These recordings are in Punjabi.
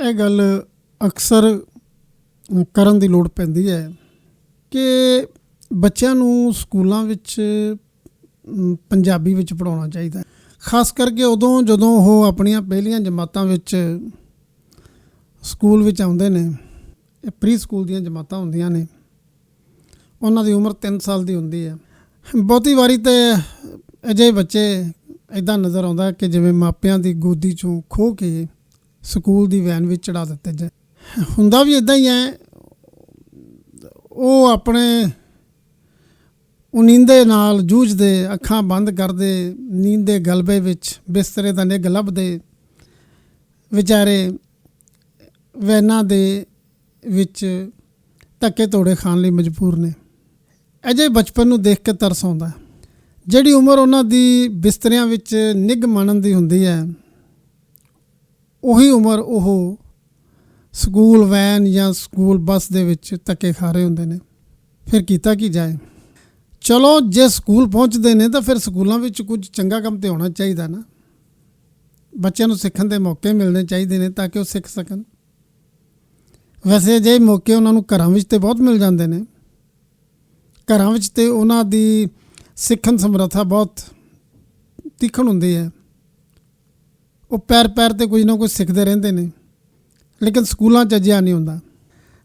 ਇਹ ਗੱਲ ਅਕਸਰ ਕਰਨ ਦੀ ਲੋੜ ਪੈਂਦੀ ਹੈ ਕਿ ਬੱਚਿਆਂ ਨੂੰ ਸਕੂਲਾਂ ਵਿੱਚ ਪੰਜਾਬੀ ਵਿੱਚ ਪੜਾਉਣਾ ਚਾਹੀਦਾ ਹੈ। ਖਾਸ ਕਰਕੇ ਉਦੋਂ ਜਦੋਂ ਉਹ ਆਪਣੀਆਂ ਪਹਿਲੀਆਂ ਜਮਾਤਾਂ ਵਿੱਚ ਸਕੂਲ ਵਿੱਚ ਆਉਂਦੇ ਨੇ, ਇਹ ਪ੍ਰੀ ਸਕੂਲ ਦੀਆਂ ਜਮਾਤਾਂ ਹੁੰਦੀਆਂ ਨੇ, ਉਹਨਾਂ ਦੀ ਉਮਰ 3 ਸਾਲ ਦੀ ਹੁੰਦੀ ਹੈ। ਬਹੁਤੀ ਵਾਰੀ ਤੇ ਅਜੇ ਬੱਚੇ ਇਦਾਂ ਨਜ਼ਰ ਆਉਂਦਾ ਕਿ ਜਿਵੇਂ ਮਾਪਿਆਂ ਦੀ ਗੋਦੀ ਚੋਂ ਖੋ ਕੇ ਸਕੂਲ ਦੀ ਵੈਨ ਵਿੱਚ ਚੜਾ ਦਿੱਤੇ ਜਾਏ ਹੁੰਦਾ ਵੀ ਇਦਾਂ ਹੀ ਹੈ ਉਹ ਆਪਣੇ ਉਨੀਂਦੇ ਨਾਲ ਜੂਝਦੇ, ਅੱਖਾਂ ਬੰਦ ਕਰਦੇ, ਨੀਂਦ ਦੇ ਗਲਬੇ ਵਿੱਚ ਬਿਸਤਰੇ ਦਾ ਨਿੱਘ ਲੱਭਦੇ। ਵਿਚਾਰੇ ਵੈਨਾਂ ਦੇ ਵਿੱਚ ਧੱਕੇ ਤੋੜੇ ਖਾਣ ਲਈ ਮਜਬੂਰ ਨੇ। ਅਜੇ ਬਚਪਨ ਨੂੰ ਦੇਖ ਕੇ ਤਰਸ ਆਉਂਦਾ। ਜਿਹੜੀ ਉਮਰ ਉਹਨਾਂ ਦੀ ਬਿਸਤਰਿਆਂ ਵਿੱਚ ਨਿੱਘ ਮਾਣਨ ਦੀ ਹੁੰਦੀ ਹੈ ਉਹੀ ਉਮਰ ਉਹ ਸਕੂਲ ਵੈਨ ਜਾਂ ਸਕੂਲ ਬੱਸ ਦੇ ਵਿੱਚ ਧੱਕੇ ਖਾ ਰਹੇ ਹੁੰਦੇ ਨੇ। ਫਿਰ ਕੀਤਾ ਕੀ ਜਾਏ? ਚਲੋ, ਜੇ ਸਕੂਲ ਪਹੁੰਚਦੇ ਨੇ ਤਾਂ ਫਿਰ ਸਕੂਲਾਂ ਵਿੱਚ ਕੁਝ ਚੰਗਾ ਕੰਮ ਤੇ ਹੋਣਾ ਚਾਹੀਦਾ ਨਾ। ਬੱਚਿਆਂ ਨੂੰ ਸਿੱਖਣ ਦੇ ਮੌਕੇ ਮਿਲਣੇ ਚਾਹੀਦੇ ਨੇ ਤਾਂ ਕਿ ਉਹ ਸਿੱਖ ਸਕਣ। ਵੈਸੇ ਜੇ ਮੌਕੇ ਉਹਨਾਂ ਨੂੰ ਘਰਾਂ ਵਿੱਚ ਤੇ ਬਹੁਤ ਮਿਲ ਜਾਂਦੇ ਨੇ। ਘਰਾਂ ਵਿੱਚ ਤੇ ਉਹਨਾਂ ਦੀ ਸਿੱਖਣ ਸਮਰੱਥਾ ਬਹੁਤ ਤਿੱਖਣ ਹੁੰਦੀ ਹੈ। ਉਹ ਪੈਰ ਪੈਰ ਤੇ ਕੁਝ ਨਾ ਕੁਝ ਸਿੱਖਦੇ ਰਹਿੰਦੇ ਨੇ। ਲੇਕਿਨ ਸਕੂਲਾਂ 'ਚ ਅਜਿਹਾ ਨਹੀਂ ਹੁੰਦਾ।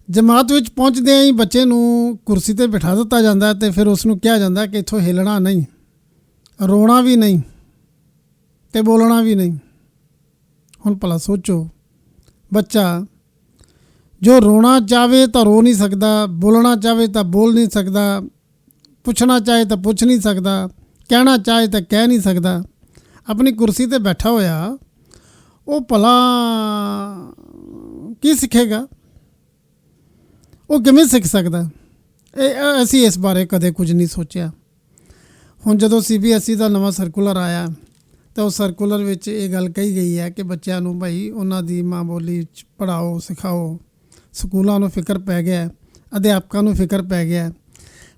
ਜਮਾਤ ਵਿੱਚ ਪਹੁੰਚਦੇ ਹੀ ਬੱਚੇ ਨੂੰ ਕੁਰਸੀ ਤੇ ਬਿਠਾ ਦਿੱਤਾ ਜਾਂਦਾ ਹੈ ਤੇ ਫਿਰ ਉਸ ਨੂੰ ਕਿਹਾ ਜਾਂਦਾ ਕਿ ਇੱਥੋਂ ਹਿੱਲਣਾ ਨਹੀਂ। ਰੋਣਾ ਵੀ ਨਹੀਂ ਤੇ ਬੋਲਣਾ ਵੀ ਨਹੀਂ। ਹੁਣ ਭਲਾ ਸੋਚੋ, ਬੱਚਾ ਜੋ ਰੋਣਾ ਚਾਵੇ ਤਾਂ ਰੋ ਨਹੀਂ ਸਕਦਾ, ਬੋਲਣਾ ਚਾਵੇ ਤਾਂ ਬੋਲ ਨਹੀਂ ਸਕਦਾ, ਪੁੱਛਣਾ ਚਾਹੇ ਤਾਂ ਪੁੱਛ ਨਹੀਂ ਸਕਦਾ, ਕਹਿਣਾ ਚਾਹੇ ਤਾਂ ਕਹਿ ਨਹੀਂ ਸਕਦਾ। ਆਪਣੀ ਕੁਰਸੀ ਤੇ ਬੈਠਾ ਹੋਇਆ ਉਹ ਭਲਾ ਕੀ ਸਿੱਖੇਗਾ? ਉਹ ਕਿਵੇਂ ਸਿੱਖ ਸਕਦਾ? ਇਹ ਅਸੀਂ ਇਸ ਬਾਰੇ ਕਦੇ ਕੁਝ ਨਹੀਂ ਸੋਚਿਆ। ਹੁਣ ਜਦੋਂ ਸੀਬੀਐਸਈ ਦਾ ਨਵਾਂ ਸਰਕੂਲਰ ਆਇਆ, ਤਾਂ ਉਸ ਸਰਕੂਲਰ ਵਿੱਚ ਇਹ ਗੱਲ ਕਹੀ ਗਈ ਹੈ ਕਿ ਬੱਚਿਆਂ ਨੂੰ ਭਾਈ ਉਹਨਾਂ ਦੀ ਮਾਂ ਬੋਲੀ ਚ ਪੜਾਓ ਸਿਖਾਓ। ਸਕੂਲਾਂ ਨੂੰ ਫਿਕਰ ਪੈ ਗਿਆ, ਅਧਿਆਪਕਾਂ ਨੂੰ ਫਿਕਰ ਪੈ ਗਿਆ।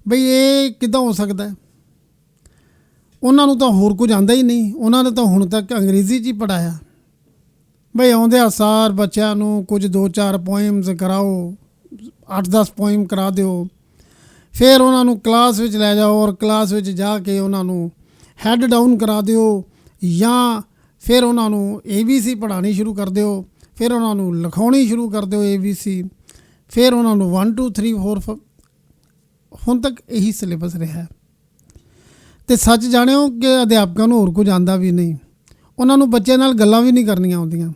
ਬਈ ਇਹ ਕਿਦਾਂ ਹੋ ਸਕਦਾ? ਉਹਨਾਂ ਨੂੰ ਤਾਂ ਹੋਰ ਕੁਝ ਆਂਦਾ ਹੀ ਨਹੀਂ। ਉਹਨਾਂ ਨੇ ਤਾਂ ਹੁਣ ਤੱਕ ਅੰਗਰੇਜ਼ੀ 'ਚ ਹੀ ਪੜਾਇਆ ਬਈ ਆਉਂਦਿਆਂ ਸਾਰ ਬੱਚਿਆਂ ਨੂੰ ਕੁਝ 2-4 ਪੋਇਮਸ ਕਰਾਓ 8-10 ਪੋਇਮ ਕਰਾ ਦਿਓ। ਫਿਰ ਉਹਨਾਂ ਨੂੰ ਕਲਾਸ ਵਿੱਚ ਲੈ ਜਾਓ ਔਰ ਕਲਾਸ ਵਿੱਚ ਜਾ ਕੇ ਉਹਨਾਂ ਨੂੰ ਹੈੱਡ ਡਾਊਨ ਕਰਾ ਦਿਓ ਜਾਂ ਫਿਰ ਉਹਨਾਂ ਨੂੰ ABC ਪੜ੍ਹਾਉਣੀ ਸ਼ੁਰੂ ਕਰ ਦਿਓ, ਫਿਰ ਉਹਨਾਂ ਨੂੰ ਲਿਖਾਉਣੀ ਸ਼ੁਰੂ ਕਰ ਦਿਓ ABC ਫਿਰ ਉਹਨਾਂ ਨੂੰ 1 2 3 4 5 ਹੁਣ ਤੱਕ ਇਹੀ ਸਿਲੇਬਸ ਰਿਹਾ। ਹੈ ਤੇ ਸੱਚ ਜਾਣਿਓ ਕਿ ਅਧਿਆਪਕਾਂ ਨੂੰ ਹੋਰ ਕੁਝ ਆਂਦਾ ਵੀ ਨਹੀਂ। ਉਹਨਾਂ ਨੂੰ ਬੱਚਿਆਂ ਨਾਲ ਗੱਲਾਂ ਵੀ ਨਹੀਂ ਕਰਨੀਆਂ ਆਉਂਦੀਆਂ।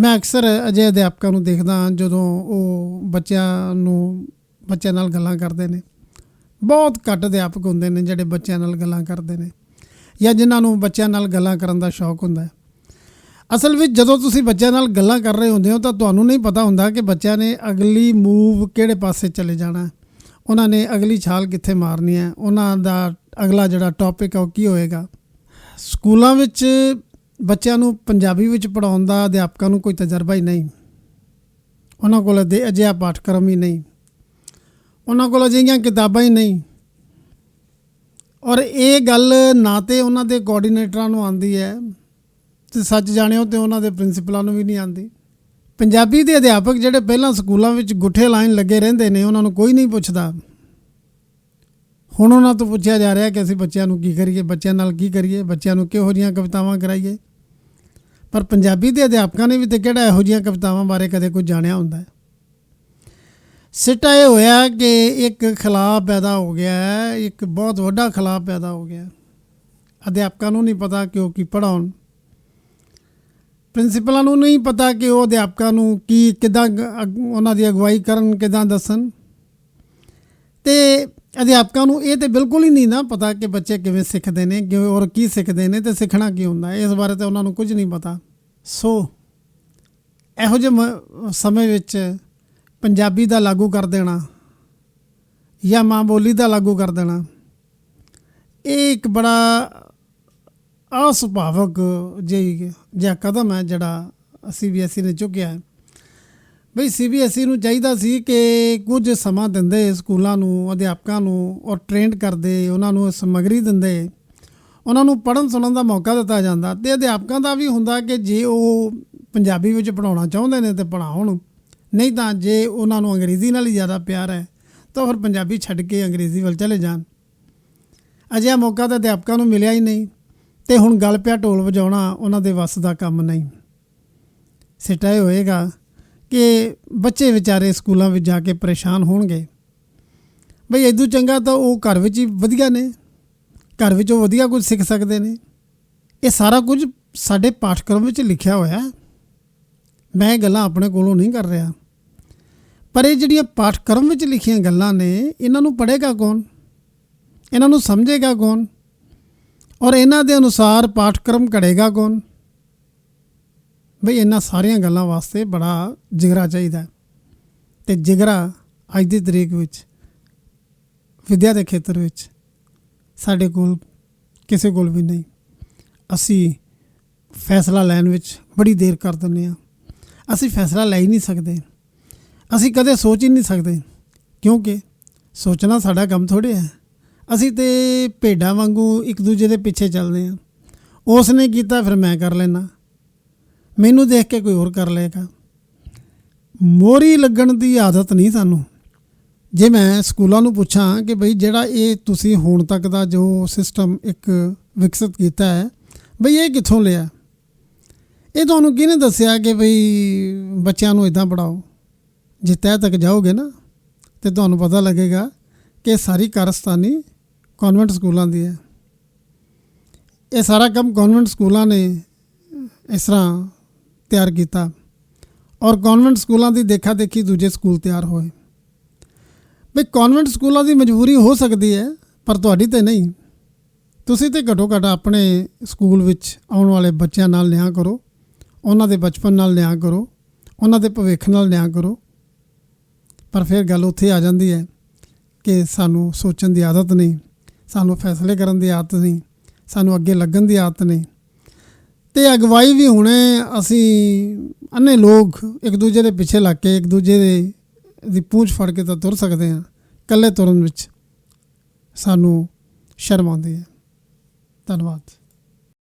ਮੈਂ ਅਕਸਰ ਅਜੇ ਅਧਿਆਪਕਾਂ ਨੂੰ ਦੇਖਦਾ ਹਾਂ ਜਦੋਂ ਉਹ ਬੱਚਿਆਂ ਨੂੰ ਬੱਚਿਆਂ ਨਾਲ ਗੱਲਾਂ ਕਰਦੇ ਨੇ। ਬਹੁਤ ਘੱਟ ਅਧਿਆਪਕ ਹੁੰਦੇ ਨੇ ਜਿਹੜੇ ਬੱਚਿਆਂ ਨਾਲ ਗੱਲਾਂ ਕਰਦੇ ਨੇ ਜਾਂ ਜਿਨ੍ਹਾਂ ਨੂੰ ਬੱਚਿਆਂ ਨਾਲ ਗੱਲਾਂ ਕਰਨ ਦਾ ਸ਼ੌਕ ਹੁੰਦਾ ਹੈ। ਅਸਲ ਵਿੱਚ ਜਦੋਂ ਤੁਸੀਂ ਬੱਚਿਆਂ ਨਾਲ ਗੱਲਾਂ ਕਰ ਰਹੇ ਹੁੰਦੇ ਹੋ ਤਾਂ ਤੁਹਾਨੂੰ ਨਹੀਂ ਪਤਾ ਹੁੰਦਾ ਕਿ ਬੱਚਿਆਂ ਨੇ ਅਗਲੀ ਮੂਵ ਕਿਹੜੇ ਪਾਸੇ ਚਲੇ ਜਾਣਾ ਹੈ। ਉਹਨਾਂ ਨੇ ਅਗਲੀ ਛਾਲ ਕਿੱਥੇ ਮਾਰਨੀ ਹੈ। ਉਹਨਾਂ ਦਾ ਅਗਲਾ ਜਿਹੜਾ ਟੌਪਿਕ ਹੈ ਉਹ ਕੀ ਹੋਏਗਾ। ਸਕੂਲਾਂ ਵਿੱਚ ਬੱਚਿਆਂ ਨੂੰ ਪੰਜਾਬੀ ਵਿੱਚ ਪੜਾਉਣ ਦਾ ਅਧਿਆਪਕਾਂ ਨੂੰ ਕੋਈ ਤਜਰਬਾ ਹੀ ਨਹੀਂ। ਉਹਨਾਂ ਕੋਲ ਅਜਿ- ਅਜਿਹਾ ਪਾਠਕ੍ਰਮ ਹੀ ਨਹੀਂ। ਉਹਨਾਂ ਕੋਲ ਅਜਿਹੀਆਂ ਕਿਤਾਬਾਂ ਹੀ ਨਹੀਂ। ਔਰ ਇਹ ਗੱਲ ਨਾ ਤੇ ਉਹਨਾਂ ਦੇ ਕੋਆਰਡੀਨੇਟਰਾਂ ਨੂੰ ਆਂਦੀ ਹੈ ਤੇ ਸੱਚ ਜਾਣਿਓ ਤੇ ਉਹਨਾਂ ਦੇ ਪ੍ਰਿੰਸੀਪਲਾਂ ਨੂੰ ਵੀ ਨਹੀਂ ਆਂਦੀ ਪੰਜਾਬੀ ਦੇ ਅਧਿਆਪਕ ਜਿਹੜੇ ਪਹਿਲਾਂ ਸਕੂਲਾਂ ਵਿੱਚ ਗੁੱਠੇ ਲਾਈਨ ਲੱਗੇ ਰਹਿੰਦੇ ਨੇ, ਉਹਨਾਂ ਨੂੰ ਕੋਈ ਨਹੀਂ ਪੁੱਛਦਾ। ਹੁਣ ਉਹਨਾਂ ਤੋਂ ਪੁੱਛਿਆ ਜਾ ਰਿਹਾ ਕਿ ਅਸੀਂ ਬੱਚਿਆਂ ਨੂੰ ਕੀ ਕਰੀਏ, ਬੱਚਿਆਂ ਨਾਲ ਕੀ ਕਰੀਏ, ਬੱਚਿਆਂ ਨੂੰ ਕਿਹੋ ਜਿਹੀਆਂ ਕਵਿਤਾਵਾਂ ਕਰਾਈਏ। ਪਰ ਪੰਜਾਬੀ ਦੇ ਅਧਿਆਪਕਾਂ ਨੇ ਵੀ ਤੇ ਕਿਹੜਾ ਇਹੋ ਜਿਹੀਆਂ ਕਵਿਤਾਵਾਂ ਬਾਰੇ ਕਦੇ ਕੁਝ ਜਾਣਿਆ ਹੁੰਦਾ? ਹੈ ਸਿੱਟਾ ਇਹ ਹੋਇਆ ਕਿ ਇੱਕ ਖਿਲਾਫ ਪੈਦਾ ਹੋ ਗਿਆ ਹੈ, ਇੱਕ ਬਹੁਤ ਵੱਡਾ ਖਿਲਾਫ ਪੈਦਾ ਹੋ ਗਿਆ ਅਧਿਆਪਕਾਂ ਨੂੰ ਨਹੀਂ ਪਤਾ ਕਿ ਉਹ ਕੀ ਪੜਾਉਣ ਪ੍ਰਿੰਸੀਪਲਾਂ ਨੂੰ ਨਹੀਂ ਪਤਾ ਕਿ ਉਹ ਅਧਿਆਪਕਾਂ ਨੂੰ ਕੀ, ਕਿਦਾਂ ਉਹਨਾਂ ਦੀ ਅਗਵਾਈ ਕਰਨ, ਕਿਦਾਂ ਦੱਸਣ। ਤੇ ਅਧਿਆਪਕਾਂ ਨੂੰ ਇਹ ਤੇ ਬਿਲਕੁਲ ਹੀ ਨਹੀਂ ਨਾ ਪਤਾ ਕਿ ਬੱਚੇ ਕਿਵੇਂ ਸਿੱਖਦੇ ਨੇ ਕਿਵੇਂ ਔਰ ਕੀ ਸਿੱਖਦੇ ਨੇ ਤੇ ਸਿੱਖਣਾ ਕੀ ਹੁੰਦਾ ਇਸ ਬਾਰੇ ਤੇ ਉਹਨਾਂ ਨੂੰ ਕੁਝ ਨਹੀਂ ਪਤਾ। ਸੋ ਇਹੋ ਜਿਹੇ ਮ- ਸਮੇਂ ਵਿੱਚ ਪੰਜਾਬੀ ਦਾ ਲਾਗੂ ਕਰ ਦੇਣਾ ਜਾਂ ਮਾਂ ਬੋਲੀ ਦਾ ਲਾਗੂ ਕਰ ਦੇਣਾ, ਇਹ ਇੱਕ ਬੜਾ ਅਸੁਭਾਵਕ ਜਿਹੀ ਜਿਹਾ ਕਦਮ ਹੈ ਜਿਹੜਾ ਸੀਬੀਐਸਈ ਨੇ ਚੁੱਕਿਆ ਹੈ। ਬਈ ਸੀਬੀਐਸਈ ਨੂੰ ਚਾਹੀਦਾ ਸੀ ਕਿ ਕੁਝ ਸਮਾਂ ਦਿੰਦੇ ਸਕੂਲਾਂ ਨੂੰ, ਅਧਿਆਪਕਾਂ ਨੂੰ ਔਰ ਟ੍ਰੇਨਡ ਕਰਦੇ, ਉਹਨਾਂ ਨੂੰ ਸਮੱਗਰੀ ਦਿੰਦੇ। ਉਹਨਾਂ ਨੂੰ ਪੜ੍ਹਨ ਸੁਣਨ ਦਾ ਮੌਕਾ ਦਿੱਤਾ ਜਾਂਦਾ ਤੇ ਅਧਿਆਪਕਾਂ ਦਾ ਵੀ ਹੁੰਦਾ ਕਿ ਜੇ ਉਹ ਪੰਜਾਬੀ ਵਿੱਚ ਪੜਾਉਣਾ ਚਾਹੁੰਦੇ ਨੇ ਤੇ ਪੜਾਉਣ ਨਹੀਂ ਤਾਂ ਜੇ ਉਹਨਾਂ ਨੂੰ ਅੰਗਰੇਜ਼ੀ ਨਾਲ ਹੀ ਜ਼ਿਆਦਾ ਪਿਆਰ ਹੈ, ਤਾਂ ਫਿਰ ਪੰਜਾਬੀ ਛੱਡ ਕੇ ਅੰਗਰੇਜ਼ੀ ਵੱਲ ਚਲੇ ਜਾਣ। ਅਜਿਹਾ ਮੌਕਾ ਤਾਂ ਅਧਿਆਪਕਾਂ ਨੂੰ ਮਿਲਿਆ ਹੀ ਨਹੀਂ ਤੇ ਹੁਣ ਗੱਲ ਪਿਆ ਢੋਲ ਵਜਾਉਣਾ ਉਹਨਾਂ ਦੇ ਵੱਸ ਦਾ ਕੰਮ ਨਹੀਂ। ਸਿੱਟਾ ਇਹ ਹੋਏਗਾ ਕਿ ਬੱਚੇ ਵਿਚਾਰੇ ਸਕੂਲਾਂ ਵਿੱਚ ਜਾ ਕੇ ਪਰੇਸ਼ਾਨ ਹੋਣਗੇ। ਬਈ ਇਦੋਂ ਚੰਗਾ ਤਾਂ ਉਹ ਘਰ ਵਿੱਚ ਹੀ ਵਧੀਆ ਨੇ। ਘਰ ਵਿੱਚੋਂ ਵਧੀਆ ਕੁਝ ਸਿੱਖ ਸਕਦੇ ਨੇ। ਇਹ ਸਾਰਾ ਕੁਝ ਸਾਡੇ ਪਾਠਕ੍ਰਮ ਵਿੱਚ ਲਿਖਿਆ ਹੋਇਆ ਹੈ। ਮੈਂ ਇਹ ਗੱਲਾਂ ਆਪਣੇ ਕੋਲੋਂ ਨਹੀਂ ਕਰ ਰਿਹਾ। ਪਰ ਇਹ ਜਿਹੜੀਆਂ ਪਾਠਕ੍ਰਮ ਵਿੱਚ ਲਿਖੀਆਂ ਗੱਲਾਂ ਨੇ, ਇਹਨਾਂ ਨੂੰ ਪੜ੍ਹੇਗਾ ਕੌਣ? ਇਹਨਾਂ ਨੂੰ ਸਮਝੇਗਾ ਕੌਣ? ਔਰ ਇਹਨਾਂ ਦੇ ਅਨੁਸਾਰ ਪਾਠਕ੍ਰਮ ਘੜੇਗਾ ਕੌਣ? ਬਈ ਇਹਨਾਂ ਸਾਰੀਆਂ ਗੱਲਾਂ ਵਾਸਤੇ ਬੜਾ ਜਿਗਰਾ ਚਾਹੀਦਾ ਹੈ। ਤੇ ਜਿਗਰਾ ਅੱਜ ਦੀ ਤਰੀਕ ਵਿੱਚ, ਵਿਦਿਆ ਦੇ ਖੇਤਰ ਵਿੱਚ ਸਾਡੇ ਕੋਲ ਕਿਸੇ ਕੋਲ ਵੀ ਨਹੀਂ। ਅਸੀਂ ਫੈਸਲਾ ਲੈਣ ਵਿੱਚ ਬੜੀ ਦੇਰ ਕਰ ਦਿੰਦੇ ਹਾਂ। ਅਸੀਂ ਫੈਸਲਾ ਲੈ ਹੀ ਨਹੀਂ ਸਕਦੇ। ਅਸੀਂ ਕਦੇ ਸੋਚ ਹੀ ਨਹੀਂ ਸਕਦੇ, ਕਿਉਂਕਿ ਸੋਚਣਾ ਸਾਡਾ ਕੰਮ ਥੋੜ੍ਹਾ ਹੈ। ਅਸੀਂ ਤੇ ਭੇਡਾਂ ਵਾਂਗੂ ਇੱਕ ਦੂਜੇ ਦੇ ਪਿੱਛੇ ਚੱਲਦੇ ਹਾਂ। ਉਸ ਨੇ ਕੀਤਾ, ਫਿਰ ਮੈਂ ਕਰ ਲੈਣਾ ਮੈਨੂੰ ਦੇਖ ਕੇ ਕੋਈ ਹੋਰ ਕਰ ਲਏਗਾ। ਮੋਰੀ ਲੱਗਣ ਦੀ ਆਦਤ ਨਹੀਂ ਸਾਨੂੰ। ਜੇ ਮੈਂ ਸਕੂਲਾਂ ਨੂੰ ਪੁੱਛਾਂ ਕਿ ਬਈ ਜਿਹੜਾ ਇਹ ਤੁਸੀਂ ਹੁਣ ਤੱਕ ਦਾ ਜੋ ਸਿਸਟਮ ਇੱਕ ਵਿਕਸਿਤ ਕੀਤਾ ਹੈ, ਬਈ ਇਹ ਕਿੱਥੋਂ ਲਿਆ? ਇਹ ਤੁਹਾਨੂੰ ਕਿਹਨੇ ਦੱਸਿਆ ਕਿ ਬਈ ਬੱਚਿਆਂ ਨੂੰ ਇਦਾਂ ਪੜਾਓ ਜੇ ਤਹਿ ਤੱਕ ਜਾਓਗੇ ਨਾ, ਤੇ ਤੁਹਾਨੂੰ ਪਤਾ ਲੱਗੇਗਾ ਕਿ ਸਾਰੀ ਕਾਰਸਤਾਨੀ ਕਨਵੈਂਟ ਸਕੂਲਾਂ ਦੀ ਹੈ। ਇਹ ਸਾਰਾ ਕੰਮ ਕਨਵੈਂਟ ਸਕੂਲਾਂ ਨੇ ਇਸ ਤਰ੍ਹਾਂ ਤਿਆਰ ਕੀਤਾ ਔਰ ਕਨਵੈਂਟ ਸਕੂਲਾਂ ਦੀ ਦੇਖਾ ਦੇਖੀ ਦੂਜੇ ਸਕੂਲ ਤਿਆਰ ਹੋਏ। ਵੀ ਕਨਵੈਂਟ ਸਕੂਲਾਂ ਦੀ ਮਜਬੂਰੀ ਹੋ ਸਕਦੀ ਹੈ, ਪਰ ਤੁਹਾਡੀ ਤੇ ਨਹੀਂ। ਤੁਸੀਂ ਤੇ ਘੱਟੋ ਘੱਟ ਆਪਣੇ ਸਕੂਲ ਵਿੱਚ ਆਉਣ ਵਾਲੇ ਬੱਚਿਆਂ ਨਾਲ ਨਿਆਂ ਕਰੋ, ਉਹਨਾਂ ਦੇ ਬਚਪਨ ਨਾਲ ਨਿਆਂ ਕਰੋ, ਉਹਨਾਂ ਦੇ ਭਵਿੱਖ ਨਾਲ ਨਿਆਂ ਕਰੋ। ਪਰ ਫਿਰ ਗੱਲ ਉੱਥੇ ਆ ਜਾਂਦੀ ਹੈ ਕਿ ਸਾਨੂੰ ਸੋਚਣ ਦੀ ਆਦਤ ਨਹੀਂ, ਸਾਨੂੰ ਫੈਸਲੇ ਕਰਨ ਦੀ ਆਦਤ ਨਹੀਂ, ਸਾਨੂੰ ਅੱਗੇ ਲੱਗਣ ਦੀ ਆਦਤ ਨਹੀਂ। ਤੇ ਅਗਵਾਈ ਵੀ ਹੁਣੇ ਅਸੀਂ ਅੰਨੇ ਲੋਕ ਇੱਕ ਦੂਜੇ ਦੇ ਪਿੱਛੇ ਲੱਗ ਕੇ ਇੱਕ ਦੂਜੇ ਦੇ ਦੀ ਪੂੰਛ ਫੜ ਕੇ ਤਾਂ ਤੁਰ ਸਕਦੇ ਹਾਂ, ਇਕੱਲੇ ਤੁਰਨ ਵਿੱਚ ਸਾਨੂੰ ਸ਼ਰਮ ਆਉਂਦੀ ਹੈ। ਧੰਨਵਾਦ।